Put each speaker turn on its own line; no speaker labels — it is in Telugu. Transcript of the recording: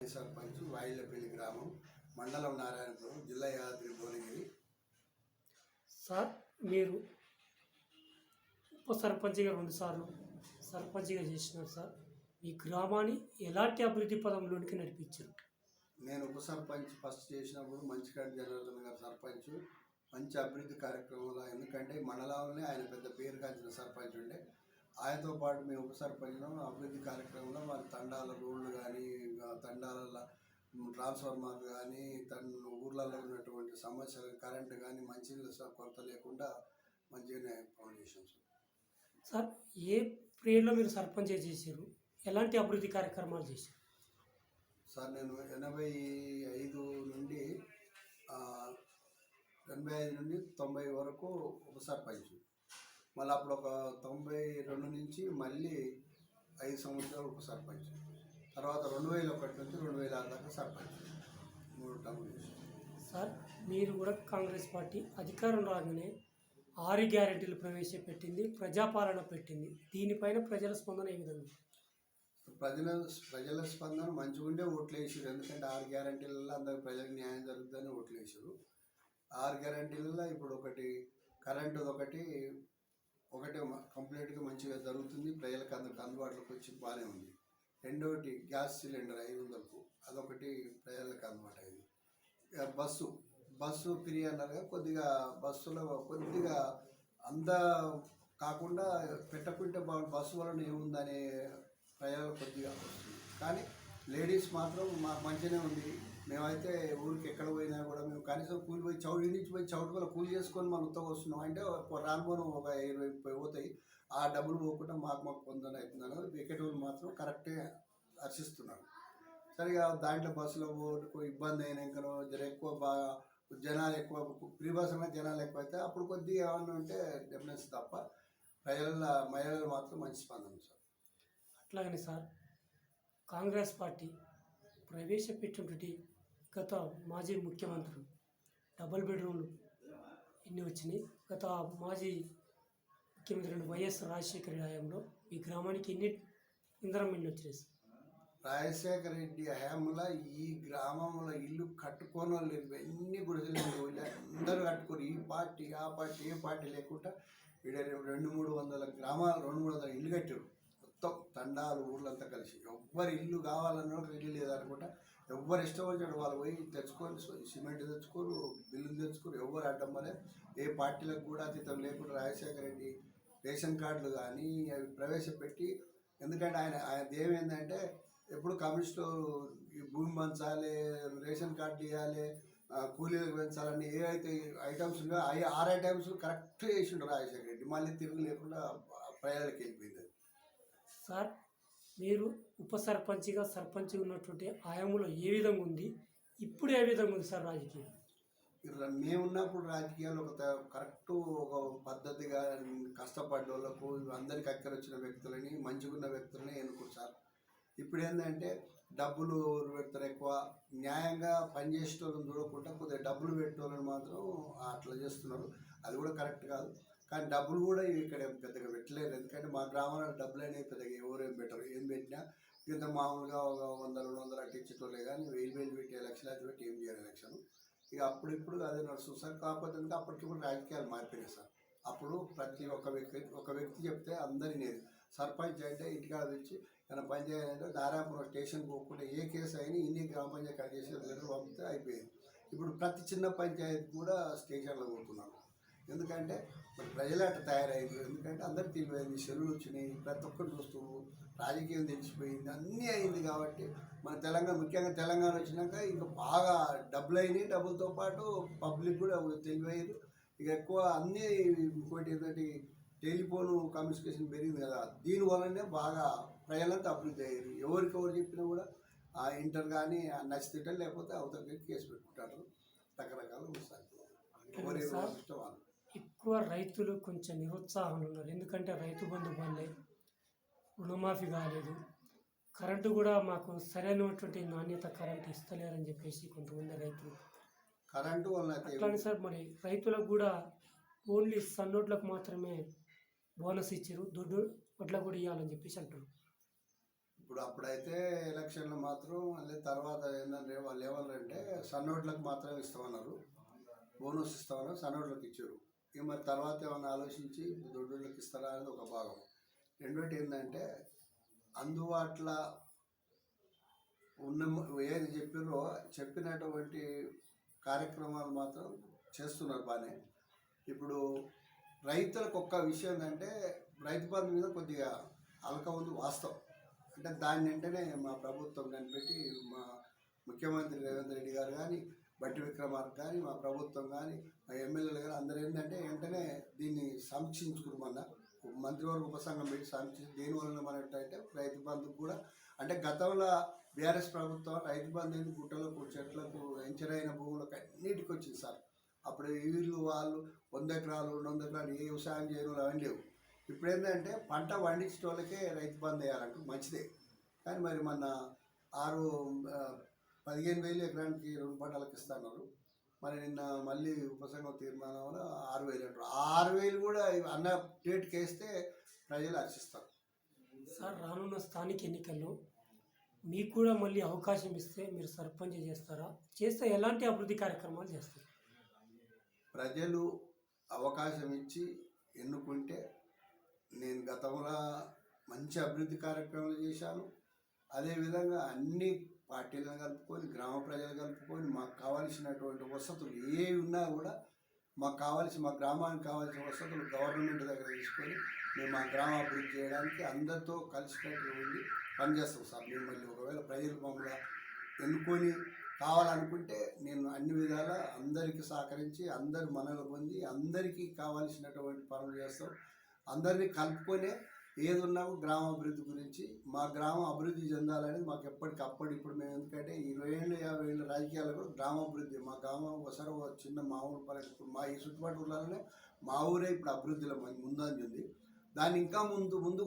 సర్పంచ్ వాయిలపల్లి గ్రామం మండలం నారాయణపురం జిల్లా యాదాద్రి భువనగిరి.
సార్ మీరు ఉప సర్పంచ్గా రెండుసార్లు సర్పంచ్గా చేసినారు సార్. మీ గ్రామాన్ని ఎలాంటి అభివృద్ధి పదంలోనికి నడిపించారు?
నేను ఉప సర్పంచ్ ఫస్ట్ చేసినప్పుడు మంచికాడి జనార్దన్ గారు సర్పంచ్ మంచి అభివృద్ధి కార్యక్రమంలో ఎందుకంటే మండలంలోనే ఆయన పెద్ద పేరు కాల్చిన సర్పంచ్ ఉండే. ఆయనతో పాటు మేము ఉప అభివృద్ధి కార్యక్రమంలో వారి తండాల రోడ్లు కానీ తండాల ట్రాన్స్ఫార్మర్ కానీ తన ఊర్లలో ఉన్నటువంటి సమస్యలు కరెంటు కానీ మంచినీళ్ళ కొరత లేకుండా మంచిగానే ఫౌండేషన్స్
సార్. ఏ పీరియడ్లో మీరు సర్పంచ్ చేశారు ఎలాంటి అభివృద్ధి కార్యక్రమాలు చేశారు?
సార్ నేను ఎనభై ఐదు నుండి ఎనభై ఐదు నుండి తొంభై వరకు ఉప సర్పంచ్. మళ్ళీ అప్పుడు ఒక తొంభై రెండు నుంచి మళ్ళీ ఐదు సంవత్సరాలు ఉప సర్పంచ్. తర్వాత రెండు వేల ఒకటి నుంచి రెండు వేల ఆరు దాకా సర్పంచ్. మూడు చేశాను
సార్ మీరు కూడా కాంగ్రెస్ పార్టీ అధికారం రాగానే ఆరు గ్యారెంటీలు ప్రవేశపెట్టింది ప్రజాపాలన పెట్టింది. దీనిపైన ప్రజల స్పందన ఏ విధంగా?
ప్రజల ప్రజల స్పందన మంచిగా ఉండే ఓట్లు వేసారు ఎందుకంటే ఆరు గ్యారంటీలలో అందరికి ప్రజలకు న్యాయం జరుగుతుందని ఓట్లు వేసారు ఆరు గ్యారంటీలలో ఇప్పుడు ఒకటి కరెంటు ఒకటి ఒకటి కంప్లీట్గా మంచిగా జరుగుతుంది. ప్రజలకు అందరికి అందుబాటులోకి వచ్చి బాగానే ఉంది. రెండోటి గ్యాస్ సిలిండర్ ఐదు వందలకు అదొకటి ప్రజలకు అందుబాటు అయింది. ఇక బస్సు బస్సు ఫ్రీ అన్నారుగా కొద్దిగా బస్సులో కొద్దిగా అంత కాకుండా పెట్టకుంటే బాగు బస్సు వలన ఏముందనే ప్రజలు కొద్దిగా వస్తుంది. కానీ లేడీస్ మాత్రం మాకు మంచిగానే ఉంది. మేమైతే ఊరికి ఎక్కడ పోయినా కూడా మేము కనీసం కూలి పోయి చౌడు నుంచి పోయి చౌటుకలో కూలి చేసుకొని మనం ఉత్తగా వస్తున్నాం. అంటే ఒక రానుకోను ఒక ఇరవై ముప్పై పోతాయి. ఆ డబ్బులు పోకుండా మాకు మాకు పొందని అవుతుందని వికెట్ మాత్రం కరెక్టే హర్షిస్తున్నాడు సరిగా దాంట్లో బస్సులో పోవడానికి ఇబ్బంది అయినాకనో జర ఎక్కువ బాగా జనాలు ఎక్కువ ఫ్రీ బస్సులో జనాలు ఎక్కువ అయితే అప్పుడు కొద్దిగా ఏమన్నా ఉంటే డిఫరెన్స్ తప్ప ప్రజల మహిళలు మాత్రం మంచి స్పందన సార్.
అట్లాగనే సార్ కాంగ్రెస్ పార్టీ ప్రవేశపెట్టినటువంటి గత మాజీ ముఖ్యమంత్రులు డబుల్ బెడ్రూమ్లు ఎన్ని వచ్చినాయి? గత మాజీ ముఖ్యమంత్రి వైఎస్ రాజశేఖర రెడ్డి హయాంలో ఈ గ్రామానికి ఎన్ని ఇంధనం ఎన్ని వచ్చినాయి సార్?
రాజశేఖర రెడ్డి హయాంలో ఈ గ్రామంలో ఇల్లు కట్టుకోని వాళ్ళు లేరు. ఎన్ని గుడిసెలు అందరూ కట్టుకోరు. ఈ పార్టీ ఆ పార్టీ ఏ పార్టీ లేకుండా వీడ రెండు మూడు వందల గ్రామాలు రెండు మూడు వందల ఇల్లు కట్టారు. మొత్తం తండాలు ఊళ్ళంతా కలిసి. ఎవ్వరి ఇల్లు కావాలన్నా ఇల్లు లేదనుకుంటా. ఎవ్వరు ఇష్టం వచ్చాడు వాళ్ళు పోయి తెచ్చుకొని సిమెంట్ తెచ్చుకోరు బిల్లు తెచ్చుకోరు ఎవ్వరు అడ్డం వల్లే ఏ పార్టీలకు కూడా అతీతం లేకుండా రాజశేఖర రెడ్డి రేషన్ కార్డులు కానీ అవి ప్రవేశపెట్టి ఎందుకంటే ఆయన ఆయన ఏమైందంటే ఎప్పుడు కమ్యూనిస్టు ఈ భూమి పంచాలి రేషన్ కార్డు ఇవ్వాలి కూలీలకు పెంచాలని ఏ అయితే ఐటమ్స్ ఉన్నాయో అవి ఆరు ఐటమ్స్ కరెక్ట్ చేసిండు రాజశేఖర రెడ్డి. మళ్ళీ తిరుగు లేకుండా ప్రజలకు వెళ్ళిపోయింది
సార్ మీరు ఉప సర్పంచ్గా సర్పంచ్ ఉన్నటువంటి ఆయాములో ఏ విధంగా ఉంది? ఇప్పుడు ఏ విధంగా ఉంది సార్ రాజకీయం?
మేమున్నప్పుడు రాజకీయాలు ఒక కరెక్ట్ ఒక పద్ధతిగా కష్టపడ్డ వాళ్ళకు అందరికి అక్కర వచ్చిన వ్యక్తులని మంచిగున్న వ్యక్తులని ఎన్నుకోరు సార్. ఇప్పుడు ఏంటంటే డబ్బులు పెడతారు ఎక్కువ. న్యాయంగా పనిచేసేటోళ్ళని చూడకుండా కొద్దిగా డబ్బులు పెట్టే వాళ్ళని మాత్రం అట్లా చేస్తున్నారు. అది కూడా కరెక్ట్ కాదు. కానీ డబ్బులు కూడా ఇక్కడ ఏం పెద్దగా పెట్టలేరు ఎందుకంటే మా గ్రామంలో డబ్బులు అనేవి పెద్దగా ఎవరేం పెట్టరు. ఏం పెట్టినా ఇంత మామూలుగా ఒక వంద రెండు వందలు అట్టు ఇచ్చేటోళ్ళే కానీ వెయ్యి వేలు పెట్టి అది పెట్టి ఏం చేయాలి ఎలక్షన్ ఇక అప్పుడు ఇప్పుడు అదే నడుస్తుంది సార్. కాకపోతే ఇంకా అప్పటికిప్పుడు రాజకీయాలు మారిపోయినాయి సార్. అప్పుడు ప్రతి ఒక్క వ్యక్తి ఒక వ్యక్తి చెప్తే అందరినీ నేను సర్పంచ్ అంటే ఇంటికాడ తెచ్చి తన పంచాయతీ అంటే దారాపురం స్టేషన్ పోకుండా ఏ కేసు అయినా ఇన్ని గ్రామ పంచాయతీ చేసి లెటర్ పంపితే అయిపోయింది. ఇప్పుడు ప్రతి చిన్న పంచాయతీ కూడా స్టేషన్లో పోతున్నారు. ఎందుకంటే మరి ప్రజలు అట్లా తయారయ్యారు ఎందుకంటే అందరికి తెలిపోయింది సెలవులు వచ్చినాయి ప్రతి ఒక్కరు చూస్తూ రాజకీయం తెలిసిపోయింది అన్నీ అయింది కాబట్టి మన తెలంగాణ ముఖ్యంగా తెలంగాణ వచ్చినాక ఇంకా బాగా డబ్బులు అయినాయి. డబ్బులతో పాటు పబ్లిక్ కూడా తెలివయ్యారు ఇక ఎక్కువ అన్నీ ఇంకోటి ఏంటంటే టెలిఫోన్ కమ్యూనికేషన్ పెరిగింది కదా దీని వల్లనే బాగా ప్రజలంతా అభివృద్ధి అయ్యారు. ఎవరికి ఎవరు చెప్పినా కూడా ఆ ఇంటర్ కానీ నచ్చితే లేకపోతే అవతలకి కేసు పెట్టుకుంటారు. రకరకాలు వస్తాయి. ఎవరి ఇష్టం వాళ్ళు.
ఎక్కువ రైతులు కొంచెం నిరుత్సాహంలో ఉన్నారు. ఎందుకంటే రైతు బంధు బందే రుణమాఫీ కాలేదు. కరెంటు కూడా మాకు సరైనటువంటి నాణ్యత కరెంటు ఇస్తలేరని చెప్పేసి కొంతమంది రైతులు.
కరెంటు వల్ల
అట్లానే సార్ మరి రైతులకు కూడా ఓన్లీ సన్నోట్లకు మాత్రమే బోనస్ ఇచ్చారు. దొడ్డు వడ్లకు కూడా ఇవ్వాలని చెప్పేసి అంటారు
ఇప్పుడు అప్పుడైతే ఎలక్షన్లు మాత్రం మళ్ళీ తర్వాత ఏంటంటే వాళ్ళు ఏమన్నారంటే సన్నోట్లకు మాత్రమే ఇస్తామన్నారు. బోనస్ ఇస్తామన్నారు సన్నోట్లకు ఇచ్చారు. ఇక మరి తర్వాత ఏమైనా ఆలోచించి దొడ్డులకు ఇస్తారా అనేది ఒక భాగం. రెండోటి ఏంటంటే అందుబాటులో ఉన్న ఏది చెప్పారో చెప్పినటువంటి కార్యక్రమాలు మాత్రం చేస్తున్నారు బాగానే. ఇప్పుడు రైతులకు ఒక్క విషయం ఏంటంటే రైతు బంధు మీద కొద్దిగా అలక ఉంది వాస్తవం. అంటే దాని వెంటనే మా ప్రభుత్వం కనిపెట్టి మా ముఖ్యమంత్రి రేవంత్ రెడ్డి గారు కానీ బట్టి విక్రమార్క కానీ మా ప్రభుత్వం కానీ మా ఎమ్మెల్యేలు కానీ అందరూ ఏంటంటే వెంటనే దీన్ని సమీక్షించుకున్నామన్న మంత్రివర్గ ఉపసంఘం పెట్టి సమీక్షించి దేనివల్ల మనట్టయితే రైతు బంధుకు కూడా అంటే గతంలో బీఆర్ఎస్ ప్రభుత్వం రైతు బంధు గుట్టలకు చెట్లకు ఎంచరైన భూములకు అన్నిటికీ వచ్చింది సార్. అప్పుడు వీళ్ళు వాళ్ళు వంద ఎకరాలు రెండు వంద ఎకరాలు ఏ వ్యవసాయం చేయడం అవన్నీ లేవు. ఇప్పుడు ఏంటంటే పంట పండించే వాళ్ళకే రైతు బంధు వేయాలంటే మంచిదే. కానీ మరి మన ఆరు పదిహేను వేలు ఎకరానికి రెండు పంటలకు ఇస్తున్నారు. మరి నిన్న మళ్ళీ ఉపసంఘం తీర్మానం వల్ల ఆరు వేలు అంటారు. ఆరు వేలు కూడా అన్న డేట్కి వేస్తే ప్రజలు హర్షిస్తారు.
సార్ రానున్న స్థానిక ఎన్నికల్లో మీకు కూడా మళ్ళీ అవకాశం ఇస్తే మీరు సర్పంచ్ చేస్తారా? చేస్తే ఎలాంటి అభివృద్ధి కార్యక్రమాలు చేస్తారు?
ప్రజలు అవకాశం ఇచ్చి ఎన్నుకుంటే నేను గతంలో మంచి అభివృద్ధి కార్యక్రమాలు చేశాను. అదేవిధంగా అన్ని పార్టీలను కలుపుకొని గ్రామ ప్రజలు కలుపుకొని మాకు కావాల్సినటువంటి వసతులు ఏవి ఉన్నా కూడా మాకు కావాల్సిన మా గ్రామానికి కావాల్సిన వసతులు గవర్నమెంట్ దగ్గర తీసుకొని మేము మా గ్రామ అభివృద్ధి చేయడానికి అందరితో కలిసికట్టుగా ఉండి పనిచేస్తాం సార్. మేము మళ్ళీ ఒకవేళ ప్రజలు మమ్మల్ని ఎన్నుకొని కావాలనుకుంటే నేను అన్ని విధాల అందరికీ సహకరించి అందరి మనలు పొంది అందరికీ కావాల్సినటువంటి పనులు చేస్తాం. అందరినీ కలుపుకొనే ఏది ఉన్నా గ్రామ అభివృద్ధి గురించి మా గ్రామం అభివృద్ధి చెందాలని మాకు ఎప్పటికప్పుడు ఇప్పుడు మేము ఎందుకంటే ఇరవై ఏళ్ళు యాభై ఏళ్ళు రాజకీయాలు కూడా గ్రామ అభివృద్ధి మా గ్రామం ఒకసారి ఒక చిన్న మా ఊరు ఇప్పుడు మా ఈ చుట్టుపక్కల ఊళ్ళలోనే మా ఊరే ఇప్పుడు అభివృద్ధిలో ముందంజ ఉంది దాన్ని ఇంకా ముందు ముందు